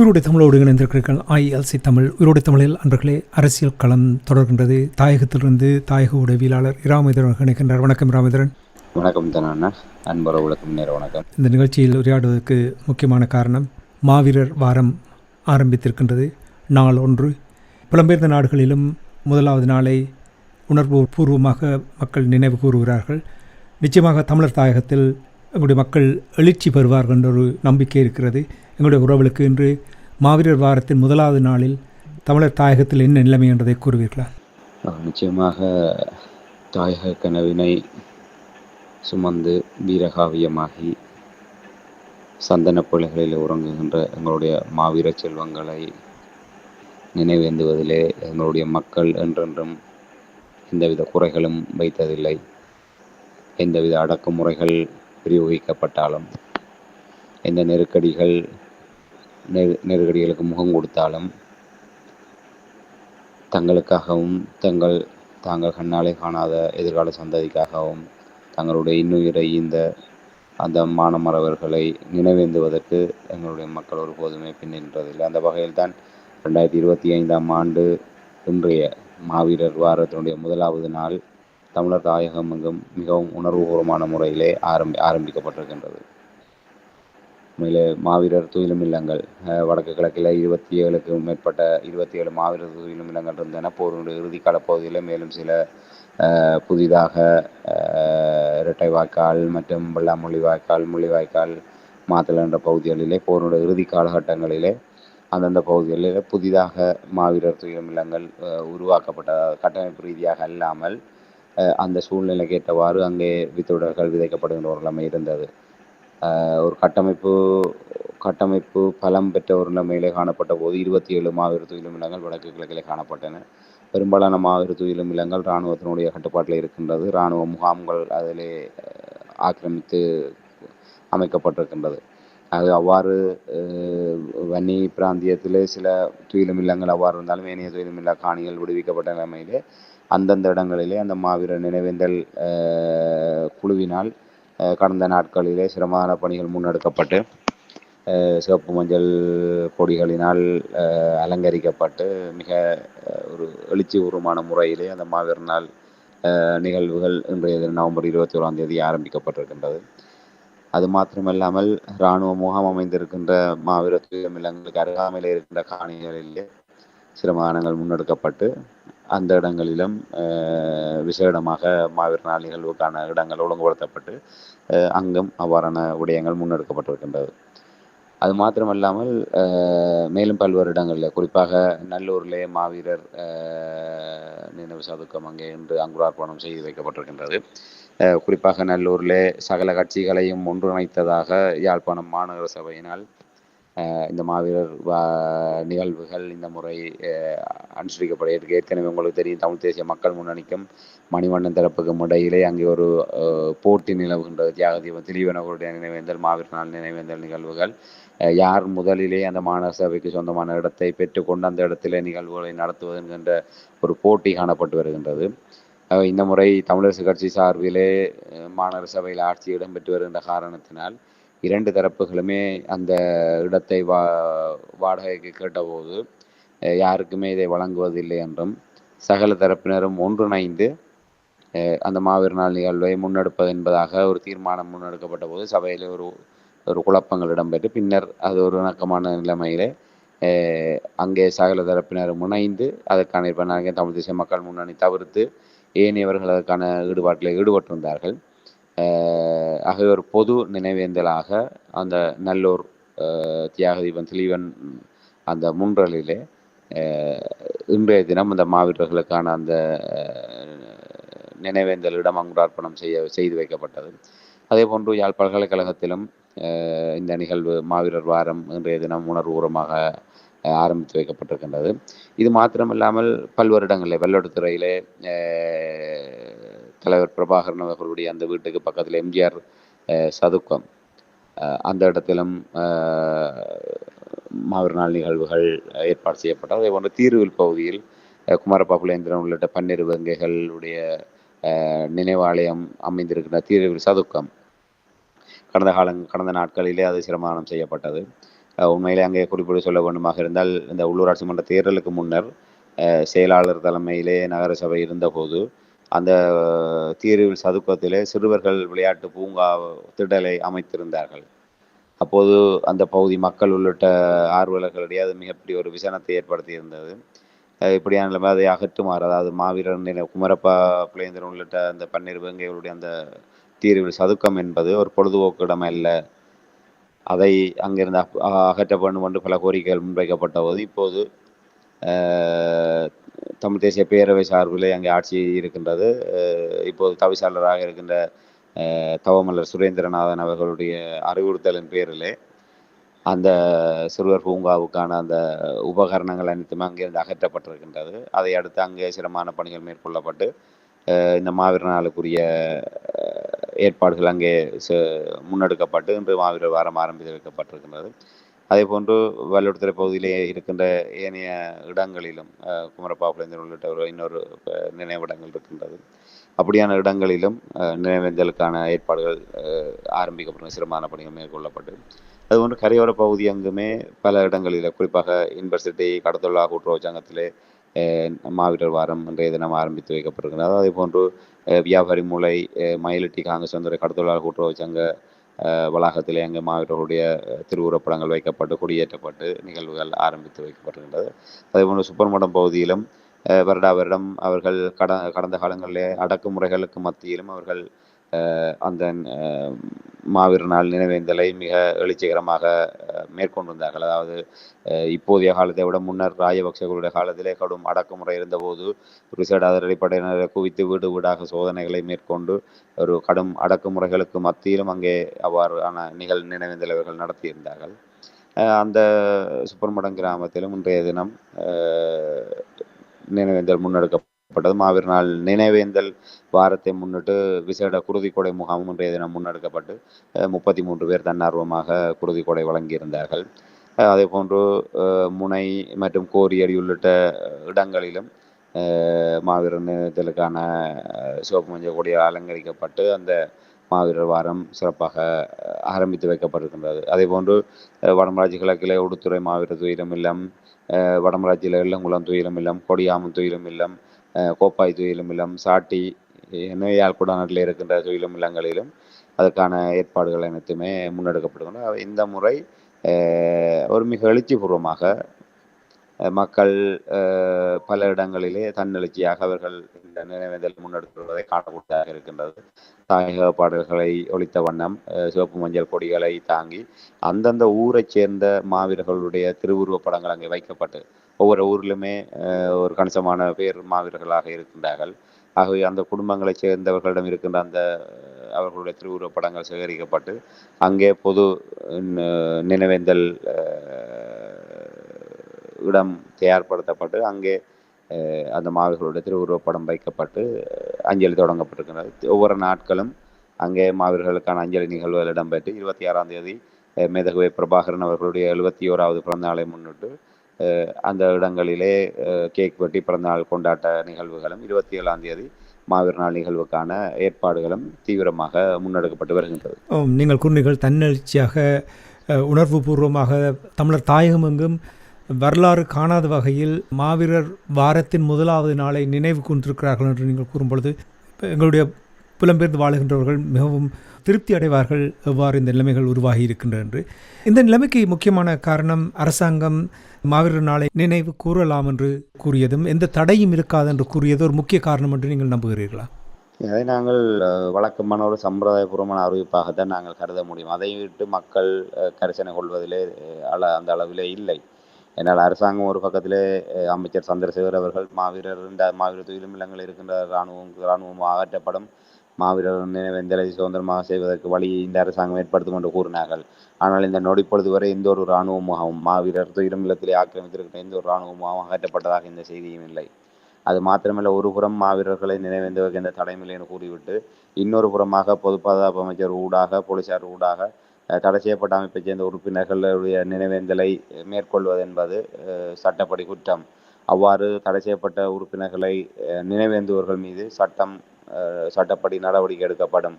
உயிரோடு தமிழோடு இணைந்திருக்கிறீர்கள். ஐஎல்சி தமிழ். உயிரோடு தமிழில் அன்பர்களே அரசியல் களம் தொடர்கின்றது. தாயகத்திலிருந்து தாயக உடவியலாளர் இராமேந்திரன் இணைக்கின்றார் வணக்கம் இராமேந்திரன். வணக்கம் தனாண்ணா அன்பர உலகம் நேர வணக்கம். இந்த நிகழ்ச்சியில் உரையாடுவதற்கு முக்கியமான காரணம் மாவீரர் வாரம் ஆரம்பித்திருக்கின்றது. நாள் ஒன்று. புலம்பெயர்ந்த நாடுகளிலும் முதலாவது நாளை உணர்வு பூர்வமாக மக்கள் நினைவு கூறுகிறார்கள். நிச்சயமாக தமிழர் தாயகத்தில் எங்களுடைய மக்கள் எழுச்சி பெறுவார்கள் என்ற ஒரு நம்பிக்கை இருக்கிறது. எங்களுடைய உறவுகளுக்கு இன்று மாவீரர் வாரத்தின் முதலாவது நாளில் தமிழர் தாயகத்தில் என்ன நிலைமை என்றதை கூறுவீர்களா? நிச்சயமாக தாயக கனவினை சுமந்து வீரகாவியமாகி சந்தன பிள்ளைகளில் உறங்குகின்ற எங்களுடைய மாவீர செல்வங்களை நினைவேந்துவதிலே எங்களுடைய மக்கள் என்றென்றும் எந்தவித குறைகளும் வைத்ததில்லை. எந்தவித அடக்குமுறைகள் பிரயோகிக்கப்பட்டாலும் எந்த நெருக்கடிகள் நெரு நெருக்கடிகளுக்கு முகம் கொடுத்தாலும் தங்களுக்காகவும் தங்கள் தாங்கள் கண்ணாலே காணாத எதிர்கால சந்ததிக்காகவும் தங்களுடைய இன்னுயிரை இந்த அந்த மாணமரவர்களை நினைவேந்துவதற்கு எங்களுடைய மக்கள் ஒருபோதுமே பின்னின்றதில்லை. அந்த வகையில் தான் ரெண்டாயிரத்தி இருபத்தி ஐந்தாம் ஆண்டு இன்றைய மாவீரர் வாரத்தினுடைய முதலாவது நாள் தமிழர் தாயகம் எங்கும் மிகவும் உணர்வுபூர்வமான முறையிலே ஆரம்பி ஆரம்பிக்கப்பட்டிருக்கின்றது. மேலே மாவீரர் துயிலும் இல்லங்கள் வடக்கு கிழக்கில் இருபத்தி ஏழுக்கும் மேற்பட்ட இருபத்தி ஏழு மாவீரர் துயிலும் இல்லங்கள் இருந்தன. போருடைய இறுதிக்கால பகுதியில் மேலும் சில புதிதாக இரட்டை வாய்க்கால் மற்றும் வெள்ளாமொழி வாய்க்கால் முள்ளிவாய்க்கால் மாத்தல் என்ற பகுதிகளிலே போருடைய இறுதி காலகட்டங்களிலே அந்தந்த பகுதிகளில் புதிதாக மாவீரர் துயிலும் இல்லங்கள் உருவாக்கப்பட்ட கட்டமைப்பு ரீதியாக அல்லாமல் அந்த சூழ்நிலைக்கு ஏற்றவாறு அங்கே வித்துடர்கள் விதைக்கப்படுகின்ற ஒரு நிலைமை இருந்தது ஒரு கட்டமைப்பு கட்டமைப்பு பலம் பெற்ற ஒரு நிலைமையிலே காணப்பட்ட போது இருபத்தி ஏழு மாவீர துயிலும் இல்லங்கள் வடக்கு கிழக்கிலே காணப்பட்டன. பெரும்பாலான மாவீர துயிலும் இல்லங்கள் இராணுவத்தினுடைய கட்டுப்பாட்டில் இருக்கின்றது. இராணுவ முகாம்கள் அதிலே ஆக்கிரமித்து அமைக்கப்பட்டிருக்கின்றது. அது அவ்வாறு வன்னி பிராந்தியத்திலே சில துயிலும் இல்லங்கள் அவ்வாறு இருந்தாலும் ஏனைய துயிலும் காணிகள் விடுவிக்கப்பட்ட நிலைமையிலே அந்தந்த இடங்களிலே அந்த மாவீரர் நினைவேந்தல் குழுவினால் கடந்த நாட்களிலே சிரமமான பணிகள் முன்னெடுக்கப்பட்டு சிவப்பு மஞ்சள் கொடிகளினால் அலங்கரிக்கப்பட்டு மிக ஒரு எழுச்சி உருமான முறையிலே அந்த மாவீரர் நாள் நிகழ்வுகள் இன்றைய நவம்பர் இருபத்தி ஓராம் தேதி ஆரம்பிக்கப்பட்டிருக்கின்றது. அது மாத்திரமல்லாமல் இராணுவ முகாம் அமைந்திருக்கின்ற மாவீர துயமில்லங்களுக்கு அருகாமையில் இருக்கின்ற காணிகளிலே சிரமதானங்கள் முன்னெடுக்கப்பட்டு அந்த இடங்களிலும் அஹ், விசேடமாக மாவீர நாள் நிகழ்வுக்கான இடங்கள் ஒழுங்குபடுத்தப்பட்டு அஹ், அங்கும் அவ்வாறான விடயங்கள் முன்னெடுக்கப்பட்டிருக்கின்றது. அது மாத்திரமல்லாமல் மேலும் பல்வேறு இடங்களில் குறிப்பாக நல்லூரிலே மாவீரர் நினைவு சதுக்கம் அங்கே இன்று அங்குரார்ப்பணம் செய்து வைக்கப்பட்டிருக்கின்றது. குறிப்பாக நல்லூரிலே சகல கட்சிகளையும் ஒன்றிணைத்ததாக யாழ்ப்பாணம் மாநகர சபையினால் அஹ், இந்த மாவீரர் நிகழ்வுகள் இந்த முறை அனுசரிக்கப்படுகிறது அனுசரிக்கப்பட இருக்கு ஏற்கனவே உங்களுக்கு தெரியும் தமிழ் தேசிய மக்கள் முன்னணிக்கும் மணிவண்ணன் தரப்புக்கும் இடையிலே அங்கே ஒரு அஹ், போட்டி நிலவுகின்றது. தியாகதீபம் திலீவனவர்களுடைய நினைவேந்தல் மாவீரர் நாள் நினைவேந்தல் நிகழ்வுகள். யார் முதலிலே அந்த மாநகர சபைக்கு சொந்தமான இடத்தை பெற்றுக்கொண்டு அந்த இடத்திலே நிகழ்வுகளை நடத்துவது என்கின்ற ஒரு போட்டி காணப்பட்டு வருகின்றது. இந்த முறை தமிழரசு கட்சி சார்பிலே மாநகர சபையில் ஆட்சி இடம்பெற்று வருகின்ற காரணத்தினால் இரண்டு தரப்புகளுமே அந்த இடத்தை வா வாடகைக்கு கேட்டபோது யாருக்குமே இதை வழங்குவதில்லை என்றும் சகல தரப்பினரும் ஒன்றிணைந்து அந்த மாவீர நாள் நிகழ்வை முன்னெடுப்பது என்பதாக ஒரு தீர்மானம் முன்னெடுக்கப்பட்ட போது சபையில் ஒரு ஒரு குழப்பங்கள் இடம்பெற்று பின்னர் அது ஒரு இணக்கமான நிலைமையிலே அங்கே சகல தரப்பினரும் இணைந்து அதற்கான இப்போ நாங்கள் தமிழ் தேசிய மக்கள் முன்னணி தவிர்த்து ஏனையவர்கள் அதற்கான ஈடுபாட்டில் ஈடுபட்டிருந்தார்கள். ஆகவே ஒரு பொது நினைவேந்தலாக அந்த நல்லூர் தியாக தியாகதீபன் திலீவன் அந்த முன்றலிலே இன்றைய தினம் அந்த மாவீரர்களுக்கான அந்த நினைவேந்தலிடம் அங்குடார்ப்பணம் அங்குரார்ப்பணம் செய்ய செய்து வைக்கப்பட்டது. அதே போன்று யாழ் பல்கலைக்கழகத்திலும் இந்த நிகழ்வு மாவீரர் வாரம் இன்றைய தினம் உணர்வுபூர்வமாக ஆரம்பித்து வைக்கப்பட்டிருக்கின்றது. இது மாத்திரமில்லாமல் பல்வேறு இடங்களில் வெள்ளோட்டுத்துறையிலே தலைவர் பிரபாகரன் அவர்களுடைய அந்த வீட்டுக்கு பக்கத்தில் எம்ஜிஆர் அஹ், சதுக்கம். அஹ், அந்த இடத்திலும் மாவீர நாள் நிகழ்வுகள் ஏற்பாடு செய்யப்பட்டது அதே போன்ற தீர்வில் பகுதியில் அஹ், குமாரப்பா புலேந்திரன் உள்ளிட்ட பன்னிரு வங்கைகளுடைய அஹ், நினைவாலயம் அமைந்திருக்கின்ற தீர்வில் சதுக்கம். கடந்த காலம் கடந்த நாட்களிலே அது சிரமானம் செய்யப்பட்டது. உண்மையிலே அங்கே குறிப்பிட்டு சொல்ல வேண்டுமாக இருந்தால் இந்த உள்ளூராட்சி மன்ற தேர்தலுக்கு முன்னர் அஹ், செயலாளர் தலைமையிலே நகரசபை இருந்தபோது அந்த தீர்வில் சதுக்கத்திலே சிறுவர்கள் விளையாட்டு பூங்கா திடலை அமைத்திருந்தார்கள். அப்போது அந்த பகுதி மக்கள் உள்ளிட்ட ஆர்வலர்களிடையே அது மிகப்பெரிய ஒரு விசனத்தை ஏற்படுத்தி இருந்தது இப்படியான நிலைமை அதை அகற்றுமாறு அதாவது மாவீரன் குமரப்பா பிள்ளைந்தர் உள்ளிட்ட அந்த பன்னீர் வேங்கைகளுடைய அந்த தீர்வில் சதுக்கம் என்பது ஒரு பொழுதுபோக்கு இடம் அல்ல அதை அங்கிருந்து அப்- அகற்ற வேண்டும் என்று பல கோரிக்கைகள் முன்வைக்கப்பட்ட போது இப்போது தமிழ் தேசிய பேரவை சார்பிலே அங்கே ஆட்சி இருக்கின்றது. இப்போது தவிசாளராக இருக்கின்ற தவமல்லர் தவமலர் சுரேந்திரநாதன் அவர்களுடைய அறிவுறுத்தலின் பேரிலே அந்த சிறுவர் பூங்காவுக்கான அந்த உபகரணங்கள் அனைத்துமே அங்கிருந்து அகற்றப்பட்டிருக்கின்றது. அதை அடுத்து அங்கே சிரமமான பணிகள் மேற்கொள்ளப்பட்டு இந்த மாவீர நாளுக்குரிய ஏற்பாடுகள் அங்கே முன்னெடுக்கப்பட்டு இன்று மாவீரர் வாரம் ஆரம்பித்து வைக்கப்பட்டிருக்கின்றது அதே போன்று வல்லுறுத்துறை பகுதியிலே இருக்கின்ற ஏனைய இடங்களிலும் அஹ், குமரப்பா புலேந்தர் உள்ளிட்ட ஒரு இன்னொரு நினைவிடங்கள் இருக்கின்றது. அப்படியான இடங்களிலும் நினைவேந்தலுக்கான ஏற்பாடுகள் ஆரம்பிக்கப்படும் சிறமான சிரமமான பணிகள் மேற்கொள்ளப்பட்டு. அதுபோன்று கரையோர பகுதி அங்குமே பல இடங்களில் குறிப்பாக யூனிவர்சிட்டி கடத்தொல்லா கூட்டுறவு சங்கத்திலே மாவீரர் வாரம் இன்றைய தினம் ஆரம்பித்து வைக்கப்பட்டிருக்கிறது. அதே போன்று வியாபாரி மூளை மயிலட்டி காங்கிரஸ் வந்துறை கடத்தொழிலாளர் கூட்டுறவு சங்க அஹ், வளாகத்திலே அங்கே மாவீரர்களுடைய திருவுருப்படங்கள் வைக்கப்பட்டு கொடியேற்றப்பட்டு நிகழ்வுகள் ஆரம்பித்து வைக்கப்பட்டிருக்கின்றது. அதேபோன்று சுப்பர்மடம் பகுதியிலும் அஹ், வருடா வருடம் அவர்கள் கட கடந்த காலங்களிலே அடக்குமுறைகளுக்கு மத்தியிலும் அவர்கள் அந்த அஹ், மாவீரர் நாள் நினைவேந்தலை மிக எழுச்சிகரமாக அஹ், மேற்கொண்டிருந்தார்கள். அதாவது அஹ், இப்போதைய காலத்தை விட முன்னர் ராஜபக்சர்களுடைய காலத்திலே கடும் அடக்குமுறை இருந்தபோது ரிசர்ட் அதிரடிப்படையினரை குவித்து வீடு வீடாக சோதனைகளை மேற்கொண்டு ஒரு கடும் அடக்குமுறைகளுக்கு மத்தியிலும் அங்கே அவ்வாறான நிகழ் நினைவேந்தலைவர்கள் நடத்தியிருந்தார்கள். அஹ், அந்த சுப்பர்மடம் கிராமத்திலும் இன்றைய தினம் நினைவேந்தல் நினைவேந்தல் பட்டது மாவீர் நாள் நினைவேந்தல் வாரத்தை முன்னிட்டு விசேட குருதிக்கொடை முகாமும் இன்றைய தினம் முன்னெடுக்கப்பட்டு முப்பத்தி மூன்று பேர் தன்னார்வமாக குருதிக்கொடை வழங்கியிருந்தார்கள். அதே போன்று அஹ் முனை மற்றும் கோரியடி உள்ளிட்ட இடங்களிலும் மாவீரர் நினைவேந்தலுக்கான அஹ் சிவப்பு மஞ்சள் கொடியால் அலங்கரிக்கப்பட்டு அந்த மாவீரர் வாரம் சிறப்பாக ஆரம்பித்து வைக்கப்பட்டிருக்கின்றது. அதே போன்று அஹ் வடமராட்சி கிழக்கிலே உடுத்துறை மாவீரர் துயிலும் இல்லம் அஹ் வடமராட்சியில் எல்லங்குளம் துயிலும் இல்லம் கொடியாமன் துயிலும் இல்லம் கோப்பாய் துயிலும் இல்லம் சாட்டி யாழ்குடானத்தில் இருக்கின்ற துயிலும் இல்லங்களிலும் அதற்கான ஏற்பாடுகள் அனைத்துமே முன்னெடுக்கப்படுகின்றன. இந்த முறை அஹ், ஒரு மிக எழுச்சிபூர்வமாக அஹ், மக்கள் அஹ், பல இடங்களிலே தன்னெழுச்சியாக அவர்கள் இந்த நினைவேந்தல் முன்னெடுத்துள்ளதை காணக்கூடியதாக இருக்கின்றது. தாயக பாடல்களை ஒழித்த வண்ணம் அஹ், சிவப்பு மஞ்சள் கொடிகளை தாங்கி அந்தந்த ஊரைச் சேர்ந்த மாவீரர்களுடைய திருவுருவ படங்கள் அங்கே வைக்கப்பட்டு ஒவ்வொரு ஊரிலுமே ஒரு கணிசமான பேர் மாவீரர்களாக இருக்கின்றார்கள். ஆகவே அந்த குடும்பங்களைச் சேர்ந்தவர்களிடம் இருக்கின்ற அந்த அவர்களுடைய திருவுருவப் படங்கள் சேகரிக்கப்பட்டு அங்கே பொது நினைவேந்தல் இடம் தயார்படுத்தப்பட்டு அங்கே அந்த மாவீரர்களுடைய திருவுருவப் படம் வைக்கப்பட்டு அஞ்சலி தொடங்கப்பட்டிருக்கிறது ஒவ்வொரு நாட்களும் அங்கே மாவீரர்களுக்கான அஞ்சலி நிகழ்வுகள் இடம்பெற்று இருபத்தி ஆறாம் தேதி மேதகுவை பிரபாகரன் அவர்களுடைய எழுபத்தி ஓராவது பிறந்தநாளை முன்னிட்டு அந்த இடங்களிலே கேக் வெட்டி பிறந்தநாள் கொண்டாட்ட நிகழ்வுகளும் இருபத்தி ஏழாம் தேதி மாவீர நாள் நிகழ்வுக்கான ஏற்பாடுகளும் தீவிரமாக முன்னெடுக்கப்பட்டு வருகின்றது. நீங்கள் கூறினீர்கள் தன்னெழுச்சியாக உணர்வு உணர்வுபூர்வமாக தமிழர் தாயகம் எங்கும் வரலாறு காணாத வகையில் மாவீரர் வாரத்தின் முதலாவது நாளை நினைவு கொண்டிருக்கிறார்கள் என்று நீங்கள் கூறும்பொழுது எங்களுடைய புலம்பெயர்ந்து வாழுகின்றவர்கள் மிகவும் திருப்தி அடைவார்கள். எவ்வாறு இந்த நிலைமைகள் உருவாகி இருக்கின்றன என்று. இந்த நிலைமைக்கு முக்கியமான காரணம் அரசாங்கம் மாவீரர் நாளை நினைவு கூறலாம் என்று கூறியதும் எந்த தடையும் இருக்காது என்று கூறியது ஒரு முக்கிய காரணம் என்று நீங்கள் நம்புகிறீர்களா? இதை நாங்கள் வழக்கமான ஒரு சம்பிரதாயபூர்வமான அறிவிப்பாக தான் நாங்கள் கருத முடியும். அதை விட்டு மக்கள் கரிசனை கொள்வதிலே அள அந்த அளவிலே இல்லை. என்னால் அரசாங்கம் ஒரு பக்கத்திலே அமைச்சர் சந்திரசேகர் அவர்கள் மாவீரர் இந்த மாவீரர் துயிலும் இல்லங்கள் இருக்கின்ற இராணுவம் இராணுவம் அகற்றப்படும். மாவீரர் நினைவேந்தலை சுதந்திரமாக செய்வதற்கு வழியை இந்த அரசாங்கம் ஏற்படுத்தும் என்று கூறினார்கள். ஆனால் இந்த நொடிப்பொழுது வரை எந்த ஒரு இராணுவ முகாமும் மாவீரர் துயிலும் இல்லத்திலே ஆக்கிரமித்திருக்கிற எந்த ஒரு இராணுவ முகாமும் அகற்றப்பட்டதாக இந்த செய்தியும் இல்லை. அது மாத்திரமல்ல ஒரு புறம் மாவீரர்களை நினைவேந்துவதற்கு எந்த தடையும் இல்லை என கூறிவிட்டு இன்னொரு புறமாக பொது பாதுகாப்பு அமைச்சர் ஊடாக போலீசார் ஊடாக தடை செய்யப்பட்ட அமைப்பைச் சேர்ந்த உறுப்பினர்களுடைய நினைவேந்தலை மேற்கொள்வது என்பது அஹ், சட்டப்படி குற்றம். அவ்வாறு தடை செய்யப்பட்ட உறுப்பினர்களை அஹ், நினைவேந்துவர்கள் மீது சட்டம் சட்டப்படி நடவடிக்கை எடுக்கப்படும்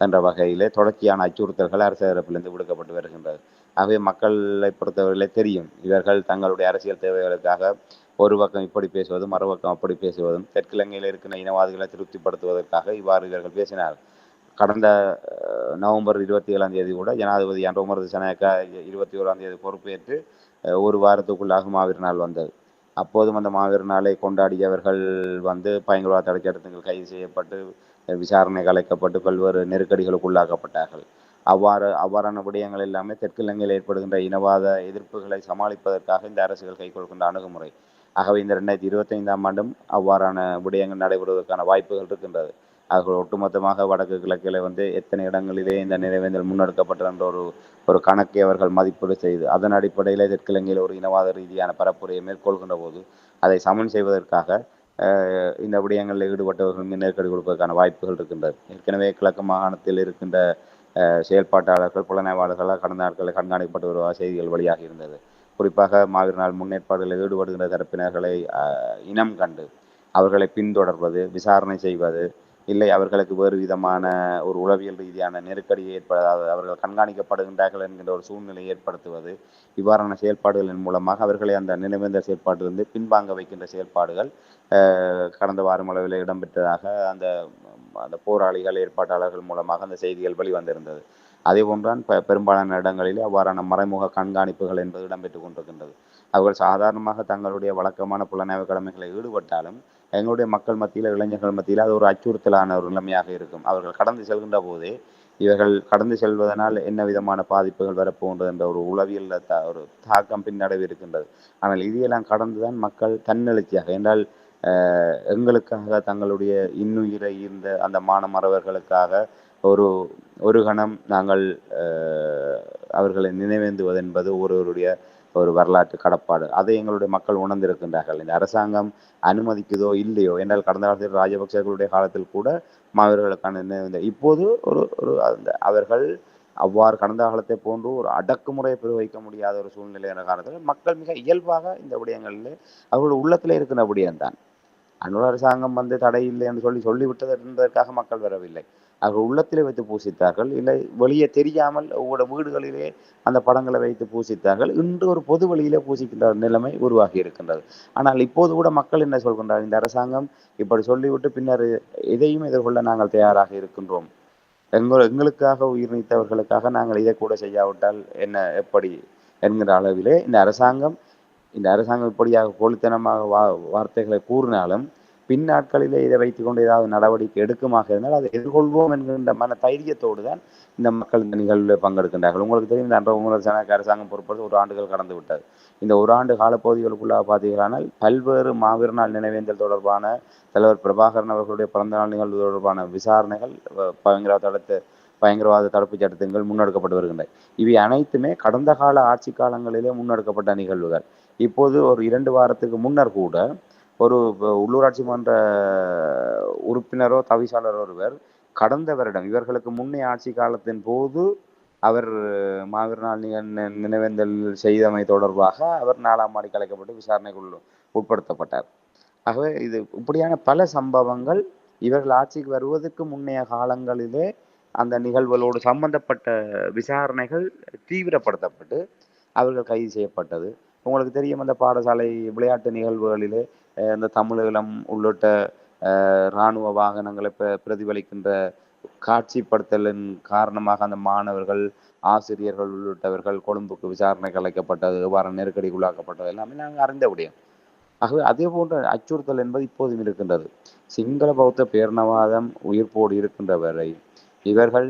என்ற வகையிலே தொடர்ச்சியான அச்சுறுத்தல்கள் அரசு தரப்பிலிருந்து விடுக்கப்பட்டு வருகின்றது. ஆகவே மக்களை பொறுத்தவரையிலே தெரியும் இவர்கள் தங்களுடைய அரசியல் தேவைகளுக்காக ஒரு பக்கம் இப்படி பேசுவதும் மறுபக்கம் அப்படி பேசுவதும் தெற்கிழங்கையில் இருக்கிற இனவாதிகளை திருப்திப்படுத்துவதற்காக இவ்வாறு இவர்கள் பேசினார் கடந்த நவம்பர் இருபத்தி ஏழாம் தேதி கூட ஜனாதிபதி அன்றோமர் சனாயக்கா இருபத்தி ஓராம் தேதி பொறுப்பேற்று ஒரு வாரத்துக்குள்ளாக மாவீர் நாள் வந்தது. அப்போதும் அந்த மாவீர நாளை கொண்டாடியவர்கள் வந்து பயங்கரவாத தடை கைது செய்யப்பட்டு விசாரணை கலைக்கப்பட்டு பல்வேறு நெருக்கடிகளுக்கு உள்ளாக்கப்பட்டார்கள். அவ்வாறு அவ்வாறான விடயங்கள் எல்லாமே தெற்கிழங்கையில் ஏற்படுகின்ற இனவாத எதிர்ப்புகளை சமாளிப்பதற்காக இந்த அரசுகள் கைக்கொள்கின்ற அணுகுமுறை. ஆகவே இந்த ரெண்டாயிரத்தி இருபத்தைந்தாம் ஆண்டும் அவ்வாறான விடயங்கள் நடைபெறுவதற்கான வாய்ப்புகள் இருக்கின்றது. அவர்கள் ஒட்டுமொத்தமாக வடக்கு கிழக்கில் வந்து எத்தனை இடங்களிலே இந்த நினைவேந்தல் முன்னெடுக்கப்பட்ட என்ற ஒரு ஒரு கணக்கை அவர்கள் மதிப்பீடு செய்து அதன் அடிப்படையில் தெற்கிழங்கையில் ஒரு இனவாத ரீதியான பரப்புரையை மேற்கொள்கின்ற போது அதை சமன் செய்வதற்காக இந்த விடயங்களில் ஈடுபட்டவர்கள் மீது நெருக்கடி கொடுப்பதற்கான வாய்ப்புகள் இருக்கின்றது. ஏற்கனவே கிழக்கு மாகாணத்தில் இருக்கின்ற அஹ், செயல்பாட்டாளர்கள் புலனாய்வாளர்களால் கடந்த நாட்களில் கண்காணிக்கப்பட்டு வருவதாக செய்திகள் வெளியாக இருந்தது. குறிப்பாக மாவீர் நாள் முன்னேற்பாடுகளில் ஈடுபடுகின்ற தரப்பினர்களை அஹ், இனம் கண்டு அவர்களை பின்தொடர்வது விசாரணை செய்வது இல்லை அவர்களுக்கு வேறு விதமான ஒரு உளவியல் ரீதியான நெருக்கடி ஏற்படாத அவர்கள் கண்காணிக்கப்படுகின்றார்கள் என்கின்ற ஒரு சூழ்நிலை ஏற்படுத்துவது இவ்வாறான செயல்பாடுகளின் மூலமாக அவர்களை அந்த நினைவேந்த செயல்பாட்டிலிருந்து பின்வாங்க வைக்கின்ற செயல்பாடுகள் கடந்த வாரம் அளவில் இடம்பெற்றதாக அந்த அந்த போராளிகள் ஏற்பாட்டாளர்கள் மூலமாக அந்த செய்திகள் வெளிவந்திருந்தது. அதே போன்றான் ப பெரும்பாலான இடங்களில் அவ்வாறான மறைமுக கண்காணிப்புகள் என்பது இடம்பெற்றுக் கொண்டிருக்கின்றது. அவர்கள் சாதாரணமாக தங்களுடைய வழக்கமான புலனாய்வு கடமைகளை ஈடுபட்டாலும் எங்களுடைய மக்கள் மத்தியில் இளைஞர்கள் மத்தியில் அது ஒரு அச்சுறுத்தலான ஒரு நிலைமையாக இருக்கும். அவர்கள் கடந்து செல்கின்ற போதே இவர்கள் கடந்து செல்வதனால் என்ன விதமான பாதிப்புகள் வரப்போன்றது என்ற ஒரு உளவியல் த ஒரு தாக்கம் பின்னடைவு இருக்கின்றது. ஆனால் இதையெல்லாம் கடந்துதான் மக்கள் தன்னெழுச்சியாக என்றால் எங்களுக்காக தங்களுடைய இன்னுயிரை இருந்த அந்த மானமறவர்களுக்காக ஒரு ஒரு கணம் நாங்கள் அஹ், அவர்களை நினைவேந்துவது என்பது ஒருவருடைய ஒரு வரலாற்று கடப்பாடு. அதை எங்களுடைய மக்கள் உணர்ந்திருக்கின்றார்கள். இந்த அரசாங்கம் அனுமதிக்குதோ இல்லையோ என்றால் கடந்த காலத்தில் ராஜபக்சர்களுடைய காலத்தில் கூட மாவீரர்களுக்கான நினைவேந்த இப்போது ஒரு ஒரு அந்த அவர்கள் அவ்வாறு கடந்த காலத்தை போன்று ஒரு அடக்குமுறையை வைக்க முடியாத ஒரு சூழ்நிலை என்ற காரணத்தில் மக்கள் மிக இயல்பாக இந்த விடயங்களில் அவர்கள் உள்ளத்தில் இருக்கின்ற விடயம்தான். அன்னூர் அரசாங்கம் வந்து தடை இல்லை என்று சொல்லி சொல்லிவிட்டது என்பதற்காக மக்கள் வரவில்லை. அவர்கள் உள்ளத்திலே வைத்து பூசித்தார்கள். இல்லை வெளியே தெரியாமல் ஒவ்வொரு வீடுகளிலே அந்த படங்களை வைத்து பூசித்தார்கள். இன்று ஒரு பொது வழியிலே பூசிக்கின்ற ஒரு நிலைமை உருவாகி இருக்கின்றது. ஆனால் இப்போது கூட மக்கள் என்ன சொல்கின்றார் இந்த அரசாங்கம் இப்படி சொல்லிவிட்டு பின்னர் இதையும் எதிர்கொள்ள நாங்கள் தயாராக இருக்கின்றோம். எங்கள் எங்களுக்காக உயிர் நீத்தவர்களுக்காக நாங்கள் இதை கூட செய்யாவிட்டால் என்ன எப்படி என்கிற அளவிலே இந்த அரசாங்கம் இந்த அரசாங்கம் இப்படியாக போலித்தனமாக வா வார்த்தைகளை கூறினாலும் பின் நாட்களிலே இதை வைத்துக்கொண்டு ஏதாவது நடவடிக்கை எடுக்குமாக இருந்தால் அதை எதிர்கொள்வோம் என்கின்ற மன தைரியத்தோடு தான் இந்த மக்கள் இந்த நிகழ்வில் பங்கெடுக்கின்றார்கள். உங்களுக்கு தெரியும் இந்த அன்ற உமர் அரசாங்கம் பொறுப்பது ஒரு ஆண்டுகள் கடந்து விட்டது. இந்த ஒரு ஆண்டு காலப்பகுதிகளுக்குள்ளாக பார்த்தீர்களானால் பல்வேறு மாவீர நாள் நினைவேந்தல் தொடர்பான தலைவர் பிரபாகரன் அவர்களுடைய பிறந்த நாள் நிகழ்வு தொடர்பான விசாரணைகள் பயங்கரவாத தடுத்து பயங்கரவாத தடுப்பு சட்டத்தின்கள் முன்னெடுக்கப்பட்டு வருகின்றன. இவை அனைத்துமே கடந்த கால ஆட்சி காலங்களிலே முன்னெடுக்கப்பட்ட நிகழ்வுகள். இப்போது ஒரு இரண்டு வாரத்துக்கு முன்னர் கூட ஒரு உள்ளூராட்சி மன்ற உறுப்பினரோ தவிசாளர் ஒருவர் கடந்த வருடம் இவர்களுக்கு முன்னைய ஆட்சி காலத்தின் போது அவர் மாவீர் நாள் நினைவேந்தல் செய்தமை தொடர்பாக அவர் நாலாம் மாடி கலைக்கப்பட்டு விசாரணைக்குள் உட்படுத்தப்பட்டார். ஆகவே இது இப்படியான பல சம்பவங்கள் இவர்கள் ஆட்சிக்கு வருவதற்கு முன்னைய காலங்களிலே அந்த நிகழ்வுகளோடு சம்பந்தப்பட்ட விசாரணைகள் தீவிரப்படுத்தப்பட்டு அவர்கள் கைது செய்யப்பட்டது. உங்களுக்கு தெரியும் அந்த பாடசாலை விளையாட்டு நிகழ்வுகளிலே இந்த தமிழீழம் உள்ளிட்ட அஹ், இராணுவ வாகனங்களை பிர- பிரதிபலிக்கின்ற காட்சிப்படுத்தலின் காரணமாக அந்த மாணவர்கள் ஆசிரியர்கள் உள்ளிட்டவர்கள் கொழும்புக்கு விசாரணைக்கு அழைக்கப்பட்டது எவ்வாறு நெருக்கடிக்குள்ளாக்கப்பட்டது எல்லாமே நாங்கள் அறிந்த விடயம். ஆகவே அதே போன்ற அச்சுறுத்தல் என்பது இப்போதும் இருக்கின்றது. சிங்கள பௌத்த பேரணவாதம் உயிர்ப்போடு இருக்கின்ற வரை இவர்கள்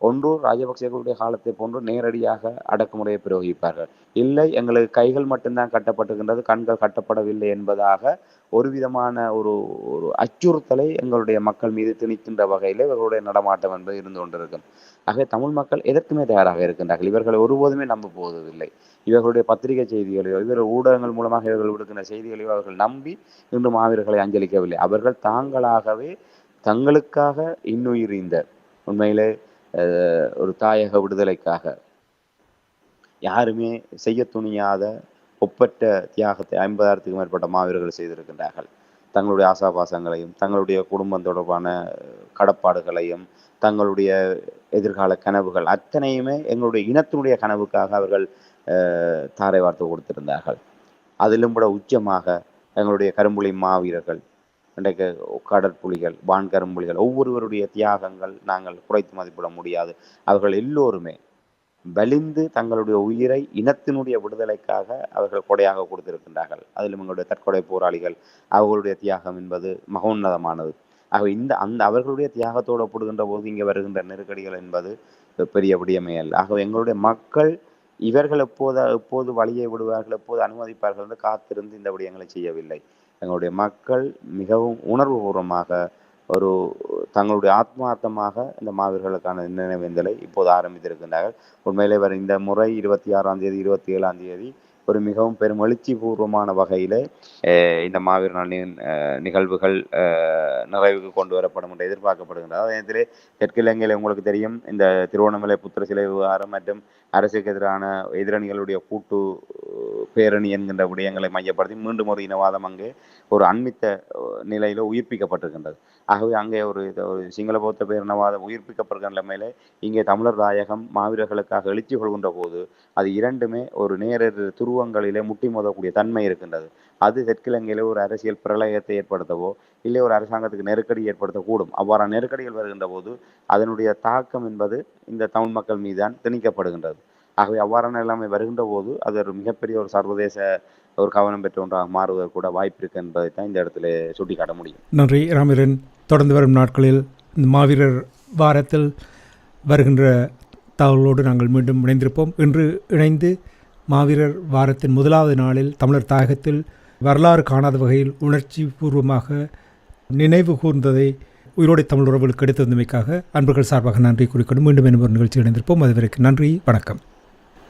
ஒன்று ராஜபக்சேகளுடைய காலத்தை போன்று நேரடியாக அடக்குமுறையை பிரயோகிப்பார்கள். இல்லை எங்களுக்கு கைகள் மட்டும்தான் கட்டப்பட்டிருக்கின்றது கண்கள் கட்டப்படவில்லை என்பதாக ஒரு விதமான ஒரு ஒரு அச்சுறுத்தலை எங்களுடைய மக்கள் மீது திணிக்கின்ற வகையில் இவர்களுடைய நடமாட்டம் என்பது இருந்து கொண்டிருக்கும். ஆகவே தமிழ் மக்கள் எதற்குமே தயாராக இருக்கின்றார்கள். இவர்களை ஒருபோதுமே நம்ப போவதில்லை. இவர்களுடைய பத்திரிகை செய்திகளையோ இவர்கள் ஊடகங்கள் மூலமாக இவர்கள் விடுக்கின்ற செய்திகளையோ அவர்கள் நம்பி இன்று மாவீரர்களை அஞ்சலிக்கவில்லை. அவர்கள் தாங்களாகவே தங்களுக்காக இன்னுயிரிந்த உண்மையிலே ஒரு தாயக விடுதலைக்காக. யாருமே செய்ய துணியாத ஒப்பற்ற தியாகத்தை ஐம்பதாயிரத்துக்கும் மேற்பட்ட மாவீரர்கள் செய்திருக்கின்றார்கள். தங்களுடைய ஆசாபாசங்களையும் தங்களுடைய குடும்பம் தொடர்பான கடப்பாடுகளையும் தங்களுடைய எதிர்கால கனவுகள் அத்தனையுமே எங்களுடைய இனத்தினுடைய கனவுக்காக அவர்கள் அஹ், தாரை வார்த்து கொடுத்திருந்தார்கள். அதிலும் கூட உச்சமாக எங்களுடைய கரும்புலி மாவீரர்கள் இன்றைக்கு கடற்புலிகள் வான்கரும்புலிகள் ஒவ்வொருவருடைய தியாகங்கள் நாங்கள் குறைத்து மதிப்பிட முடியாது. அவர்கள் எல்லோருமே வலிந்து தங்களுடைய உயிரை இனத்தினுடைய விடுதலைக்காக அவர்கள் கொடையாக கொடுத்திருக்கின்றார்கள். அதிலும் எங்களுடைய தற்கொலை போராளிகள் அவர்களுடைய தியாகம் என்பது மகோன்னதமானது. ஆக இந்த அந்த அவர்களுடைய தியாகத்தோடு ஒப்பிடுகின்ற போது இங்கே வருகின்ற நெருக்கடிகள் என்பது பெரிய விடயமே அல்ல. ஆக எங்களுடைய மக்கள் இவர்கள் எப்போது எப்போது வழியை விடுவார்கள் எப்போது அனுமதிப்பார்கள் என்று காத்திருந்து இந்த விடயங்களை செய்யவில்லை. எங்களுடைய மக்கள் மிகவும் உணர்வுபூர்வமாக ஒரு தங்களுடைய ஆத்மார்த்தமாக இந்த மாவீரர்களுக்கான நினைவேந்தலை இப்போது ஆரம்பித்திருக்கின்றார்கள். உண்மையிலே வர இந்த முறை இருபத்தி ஆறாம் தேதி இருபத்தி ஏழாம் தேதி ஒரு மிகவும் பெரும் எழுச்சி பூர்வமான வகையில் இந்த மாவீர நாளின் நிகழ்வுகள் அஹ், நிறைவுக்கு கொண்டு வரப்படும் என்று எதிர்பார்க்கப்படுகின்றது அதே நேரத்திலே உங்களுக்கு தெரியும் இந்த திருவண்ணாமலை புத்திர சிலை விவகாரம் மற்றும் அரசுக்கு எதிரான எதிரணிகளுடைய கூட்டு பேரணி என்கின்ற விடயங்களை மையப்படுத்தி மீண்டும் ஒரு இனவாதம் அங்கே ஒரு அண்மித்த நிலையில உயிர்ப்பிக்கப்பட்டிருக்கின்றது. ஆகவே அங்கே ஒரு ஒரு சிங்கள பௌத்த பேரினவாத உயிர்ப்பிக்கப்படுகிற நிலைமையில இங்கே தமிழர் தாயகம் மாவீரர்களுக்காக எழுச்சி கொள்கின்ற போது அது இரண்டுமே ஒரு நேரடி துருவங்களிலே முட்டி மோதக்கூடிய தன்மை இருக்கின்றது. அது தெற்கிழங்கையில ஒரு அரசியல் பிரளயத்தை ஏற்படுத்தவோ இல்லை ஒரு அரசாங்கத்துக்கு நெருக்கடி ஏற்படுத்தக்கூடும். அவ்வாறான நெருக்கடிகள் வருகின்ற போது அதனுடைய தாக்கம் என்பது இந்த தமிழ் மக்கள் மீதுதான் திணிக்கப்படுகின்றது. ஆகவே அவ்வாறான நிலைமை வருகின்ற போது அது ஒரு மிகப்பெரிய ஒரு சர்வதேச ஒரு கவனம் பெற்ற ஒன்றாக மாறுவதற்கு கூட வாய்ப்பு இருக்கு என்பதை தான் இந்த இடத்துல சுட்டிக்காட்ட முடியும். நன்றி ராமிரன். தொடர்ந்து வரும் நாட்களில் இந்த மாவீரர் வாரத்தில் வருகின்ற தகவலோடு நாங்கள் மீண்டும் இணைந்திருப்போம். இன்று இணைந்து மாவீரர் வாரத்தின் முதலாவது நாளில் தமிழர் தாயகத்தில் வரலாறு காணாத வகையில் உணர்ச்சி பூர்வமாக நினைவு கூர்ந்ததை உயிரோடை தமிழ் உறவுகளுக்கு எடுத்து வந்தமைக்காக அன்புகள் சார்பாக நன்றி குறிக்கொண்டு மீண்டும் என்பவர் ஒரு நிகழ்ச்சி இணைந்திருப்போம். அதுவரைக்கு நன்றி வணக்கம்.